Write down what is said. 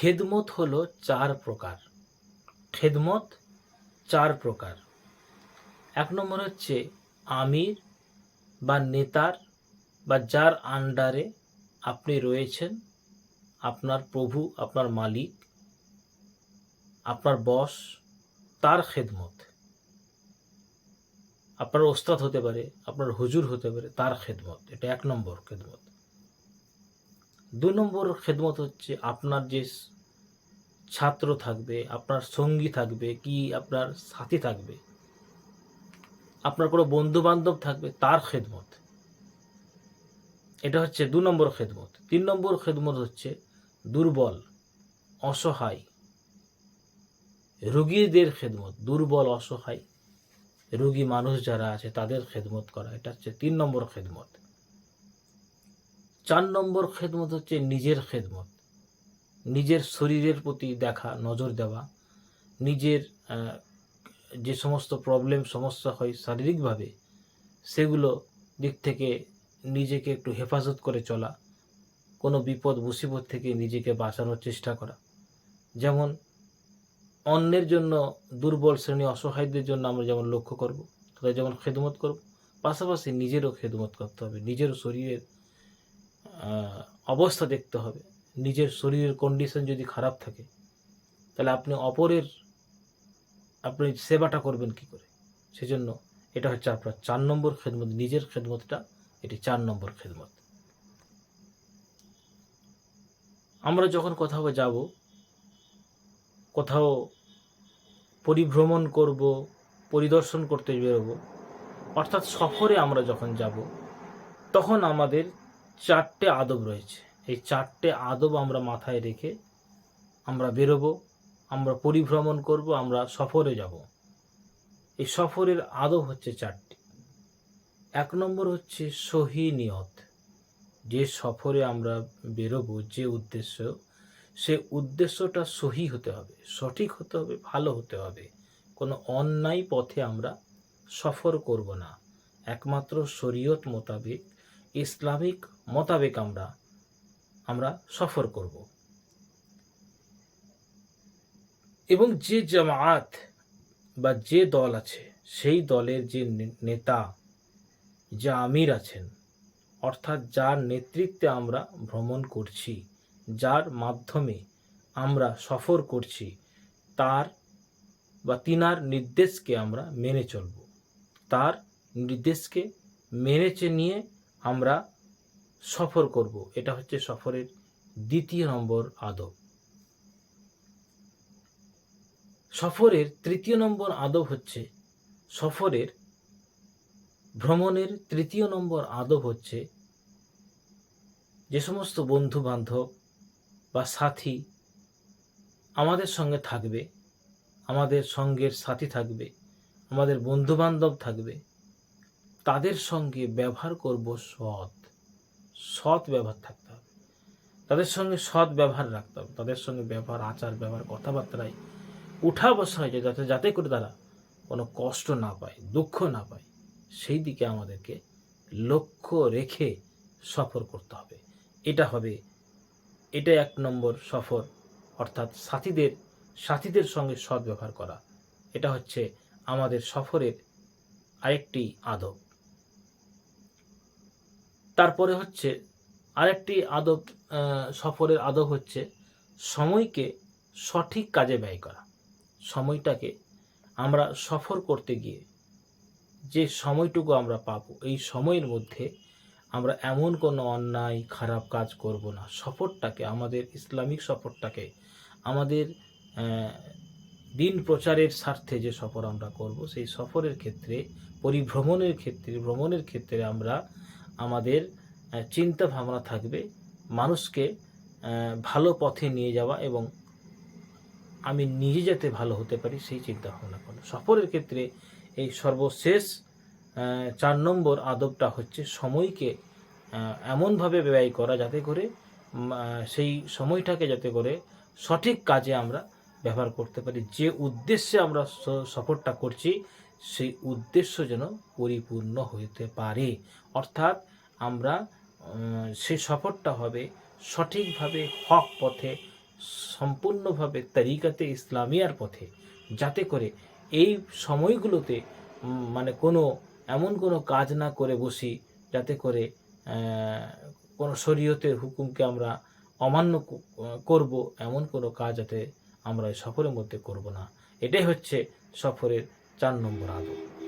খেদমত হলো চার প্রকার। খেদমত চার প্রকার। এক নম্বর হচ্ছে আমির বা নেতার বা যার আন্ডারে আপনি রয়েছেন, আপনার প্রভু, আপনার মালিক, আপনার বস, তার খেদমত। আপনার ওস্তাদ হতে পারে, আপনার হুজুর হতে পারে, তার খেদমত। এটা এক নম্বর খেদমত। দু নম্বর খেদমত হচ্ছে আপনার যে ছাত্র থাকবে, আপনার সঙ্গী থাকবে, কি আপনার সাথী থাকবে, আপনার কোনো বন্ধু বান্ধব থাকবে, তার খেদমত। এটা হচ্ছে দু নম্বর খেদমত। তিন নম্বর খেদমত হচ্ছে দুর্বল, অসহায়, রুগীদের খেদমত। দুর্বল, অসহায়, রুগী মানুষ যারা আছে, তাদের খেদমত করা। এটা হচ্ছে তিন নম্বর খেদমত। চার নম্বর খেদমত হচ্ছে নিজের খেদমত। নিজের শরীরের প্রতি দেখা, নজর দেওয়া, নিজের যে সমস্ত প্রবলেম সমস্যা হয় শারীরিকভাবে, সেগুলো দিক থেকে নিজেকে একটু হেফাজত করে চলা, কোনো বিপদ, মুসিবত থেকে নিজেকে বাঁচানোর চেষ্টা করা। যেমন অন্যের জন্য দুর্বল শ্রেণি, অসহায়দের জন্য আমরা যেমন লক্ষ্য করব, তাদের যেমন খেদমত করব, পাশাপাশি নিজেরও খেদমত করতে হবে। নিজের শরীরের অবস্থা দেখতে হবে। নিজের শরীরের কন্ডিশন যদি খারাপ থাকে, তাহলে আপনি অপরের, আপনি সেবাটা করবেন কি করে? সেজন্য এটা হচ্ছে আপনার চার নম্বর খেদমত, নিজের খেদমতটা, এটি চার নম্বর খেদমত। আমরা যখন কোথাও যাব, কোথাও পরিভ্রমণ করব, পরিদর্শন করতে বেরোবো, অর্থাৎ সফরে আমরা যখন যাব, তখন আমাদের চারটে আদব রয়েছে। এই চারটে আদব আমরা মাথায় রেখে আমরা বেরোবো, আমরা পরিভ্রমণ করব, আমরা সফরে যাব। এই সফরের আদব হচ্ছে চারটি। এক নম্বর হচ্ছে সহি নিয়ত। যে সফরে আমরা বেরোবো, যে উদ্দেশ্য, সে উদ্দেশ্যটা সহি হতে হবে, সঠিক হতে হবে, ভালো হতে হবে। কোনো অন্যায় পথে আমরা সফর করব না। একমাত্র শরীয়ত মোতাবেক ইসলামিক মোতাবেক আমরা আমরা সফর করব। এবং যে জামায়াত বা যে দল আছে, সেই দলের যে নেতা, যা আমির আছেন, অর্থাৎ যার নেতৃত্বে আমরা ভ্রমণ করছি, যার মাধ্যমে আমরা সফর করছি, তার বা তিনার নির্দেশকে আমরা মেনে চলব। তার নির্দেশকে মেনেছে নিয়ে আমরা সফর করব। এটা হচ্ছে সফরের দ্বিতীয় নম্বর আদব। সফরের তৃতীয় নম্বর আদব হচ্ছে, সফরের ভ্রমণের তৃতীয় নম্বর আদব হচ্ছে যে সমস্ত বন্ধু বান্ধব বা সাথী আমাদের সঙ্গে থাকবে, আমাদের সঙ্গের সাথী থাকবে, আমাদের বন্ধু বান্ধব থাকবে, তাদের সঙ্গে ব্যবহার করব সৎ। সৎ ব্যবহার থাকতে হবে। তাদের সঙ্গে সৎ ব্যবহার রাখতে হবে। তাদের সঙ্গে ব্যবহার, আচার, ব্যবহার কথাবার্তায় উঠা বসা যাতে যাতে করে তারা কোনো কষ্ট না পায়, দুঃখ না পায়। সেই দিকে আমাদেরকে লক্ষ্য রেখে সফর করতে হবে। এটা হবে, এটা এক নম্বর সফর, অর্থাৎ সাথীদের সাথীদের সঙ্গে সৎ ব্যবহার করা। এটা হচ্ছে আমাদের সফরের আরেকটি আদব। তারপরে হচ্ছে আরেকটি আদব সফরের আদব হচ্ছে সময়কে সঠিক কাজে ব্যয় করা। সময়টাকে আমরা সফর করতে গিয়ে যে সময়টুকু আমরা পাবো, এই সময়ের মধ্যে আমরা এমন কোনো অন্যায়, খারাপ কাজ করব না। সফরটাকে, আমাদের ইসলামিক সফরটাকে, আমাদের দিন প্রচারের স্বার্থে যে সফর আমরা করব, সেই সফরের ক্ষেত্রে, পরিভ্রমণের ক্ষেত্রে, ভ্রমণের ক্ষেত্রে আমরা আমাদের চিন্তা ভাবনা থাকবে, মানুষকে ভালো পথে নিয়ে যাওয়া এবং আমি নিজে যাতে ভালো হতে পারি সেই চিন্তা ভাবনা সফরের ক্ষেত্রে এই সর্বশেষ চার নম্বর আদবটা হচ্ছে সময়কে এমনভাবে ব্যয় করা যাতে করে সেই সময়টাকে যাতে করে সঠিক কাজে আমরা ব্যবহার করতে পারি। যে উদ্দেশ্যে আমরা সফরটা করছি, সেই উদ্দেশ্য যেন পরিপূর্ণ হতে পারে। অর্থাৎ আমরা সেই সফরটা হবে সঠিকভাবে হক পথে, সম্পূর্ণভাবে তরিকাতে ইসলামিয়ার পথে, যাতে করে এই সময়গুলোতে মানে কোনো, এমন কোনো কাজ না করে বসি, যাতে করে কোনো শরীয়তের হুকুমকে আমরা অমান্য করব, এমন কোনো কাজ যাতে আমরা সফরের মধ্যে করব না। এটাই হচ্ছে সফরের চার নম্বর আদব।